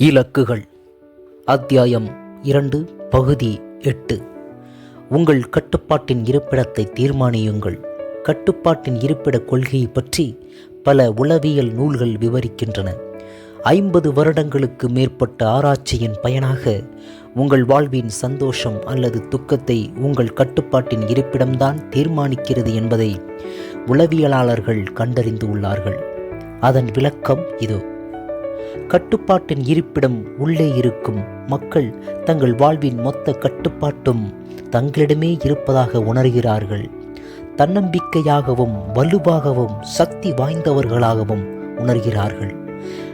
இலக்குகள். அத்தியாயம் இரண்டு பகுதி எட்டு. உங்கள் கட்டுப்பாட்டின் இருப்பிடத்தை தீர்மானியுங்கள். கட்டுப்பாட்டின் இருப்பிட கொள்கையை பற்றி பல உளவியல் நூல்கள் விவரிக்கின்றன. ஐம்பது வருடங்களுக்கு மேற்பட்ட ஆராய்ச்சியின் பயனாக உங்கள் வாழ்வின் சந்தோஷம் அல்லது துக்கத்தை உங்கள் கட்டுப்பாட்டின் இருப்பிடம்தான் தீர்மானிக்கிறது என்பதை உளவியலாளர்கள் கண்டறிந்து உள்ளார்கள். அதன் விளக்கம் இதோ. கட்டுப்பாட்டின் இருப்பிடம் உள்ளே இருக்கும். மக்கள் தங்கள் வாழ்வின் மொத்த கட்டுப்பாட்டும் தங்களிடமே இருப்பதாக உணர்கிறார்கள். தன்னம்பிக்கையாகவும் வலுவாகவும் சக்தி வாய்ந்தவர்களாகவும் உணர்கிறார்கள்.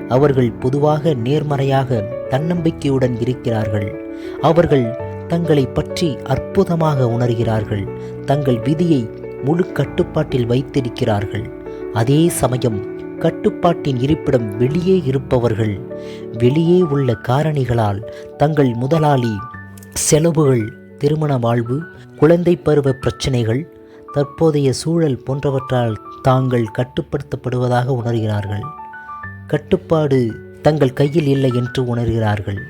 அவர்கள் பொதுவாக நேர்மறையாக தன்னம்பிக்கையுடன் இருக்கிறார்கள். அவர்கள் தங்களை பற்றி அற்புதமாக உணர்கிறார்கள். தங்கள் விதியை முழு கட்டுப்பாட்டில் வைத்திருக்கிறார்கள். அதே சமயம் கட்டுப்பாட்டின் இருப்பிடம் வெளியே இருப்பவர்கள். வெளியே உள்ள காரணிகளால் தங்கள் முதலாளி செலவுகள் திருமண வாழ்வு குழந்தை பருவ பிரச்சனைகள் தற்போதைய சூழல் போன்றவற்றால் தாங்கள் கட்டுப்படுத்தப்படுவதாக உணர்கிறார்கள். கட்டுப்பாடு தங்கள் கையில் இல்லை என்று உணர்கிறார்கள்.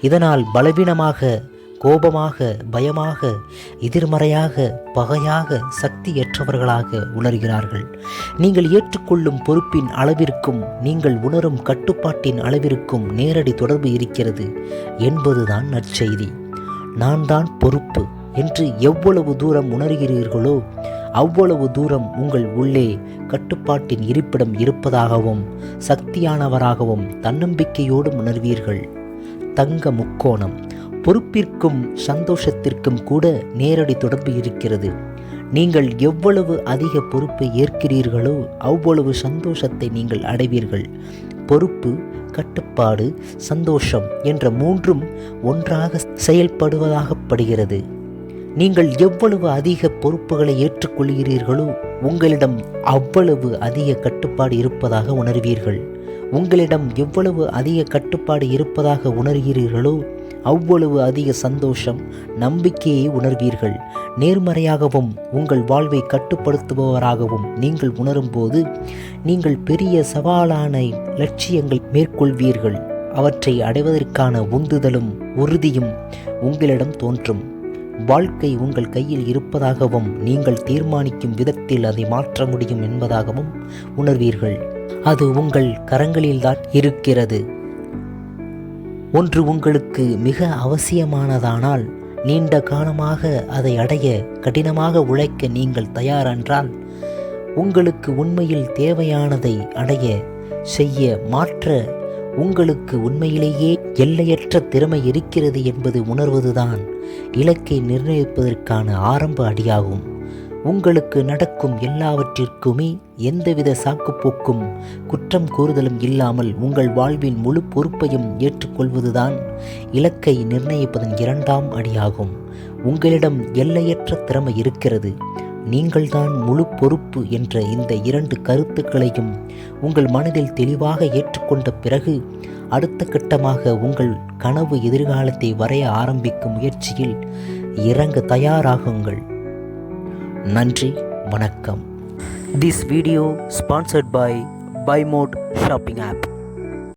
இதனால் பலவீனமாக கோபமாக பயமாக எதிர்மறையாக பகையாக சக்தியற்றவர்களாக உணர்கிறார்கள். நீங்கள் ஏற்றுக்கொள்ளும் பொறுப்பின் அளவிற்கும் நீங்கள் உணரும் கட்டுப்பாட்டின் அளவிற்கும் நேரடி தொடர்பு இருக்கிறது என்பதுதான் நற்செய்தி. நான் தான் பொறுப்பு. என்று எவ்வளவு தூரம் உணர்கிறீர்களோ அவ்வளவு தூரம் உங்கள் உள்ளே கட்டுப்பாட்டின் இருப்பிடம் இருப்பதாகவும் சக்தியானவராகவும் தன்னம்பிக்கையோடும் உணர்வீர்கள். தங்க முக்கோணம். பொறுப்பிற்கும் சந்தோஷத்திற்கும் கூட நேரடி தொடர்பு இருக்கிறது. நீங்கள் எவ்வளவு அதிக பொறுப்பை ஏற்கிறீர்களோ அவ்வளவு சந்தோஷத்தை நீங்கள் அடைவீர்கள். பொறுப்பு கட்டுப்பாடு சந்தோஷம் என்ற மூன்றும் ஒன்றாக செயல்படுவதாகப்படுகிறது. நீங்கள் எவ்வளவு அதிக பொறுப்புகளை ஏற்றுக்கொள்கிறீர்களோ உங்களிடம் அவ்வளவு அதிக கட்டுப்பாடு இருப்பதாக உணர்வீர்கள். உங்களிடம் எவ்வளவு அதிக கட்டுப்பாடு இருப்பதாக உணர்கிறீர்களோ அவ்வளவு அதிக சந்தோஷம் நம்பிக்கையை உணர்வீர்கள். நேர்மறையாகவும் உங்கள் வாழ்வை கட்டுப்படுத்துபவராகவும் நீங்கள் உணரும்போது நீங்கள் பெரிய சவாலான லட்சியங்கள் மேற்கொள்வீர்கள். அவற்றை அடைவதற்கான உந்துதலும் உறுதியும் உங்களிடம் தோன்றும். வாழ்க்கை உங்கள் கையில் இருப்பதாகவும் நீங்கள் தீர்மானிக்கும் விதத்தில் அதை மாற்ற முடியும் என்பதாகவும் உணர்வீர்கள். அது உங்கள் கரங்களில்தான் இருக்கிறது. ஒன்று உங்களுக்கு மிக அவசியமானதானால் நீண்ட காலமாக அதை அடைய கடினமாக உழைக்க நீங்கள் தயாரென்றால் உங்களுக்கு உண்மையில் தேவையானதை அடைய செய்ய மாற்ற உங்களுக்கு உண்மையிலேயே எல்லையற்ற திறமை இருக்கிறது என்பது உணர்வதுதான் இலக்கை நிர்ணயிப்பதற்கான ஆரம்ப அடியாகும். உங்களுக்கு நடக்கும் எல்லாவற்றிற்குமே எந்தவித சாக்குப்போக்கும் குற்றம் கூறுதலும் இல்லாமல் உங்கள் வாழ்வின் முழு பொறுப்பையும் ஏற்றுக்கொள்வதுதான் இலக்கை நிர்ணயிப்பதன் இரண்டாம் அடியாகும். உங்களிடம் எல்லையற்ற திறமை இருக்கிறது. நீங்கள்தான் முழு பொறுப்பு என்ற இந்த இரண்டு கருத்துக்களையும் உங்கள் மனதில் தெளிவாக ஏற்றுக்கொண்ட பிறகு அடுத்த கட்டமாக உங்கள் கனவு எதிர்காலத்தை வரைய ஆரம்பிக்கும் முயற்சியில் இறங்க தயாராகுங்கள். நன்றி வணக்கம் this video sponsored by Bymot shopping app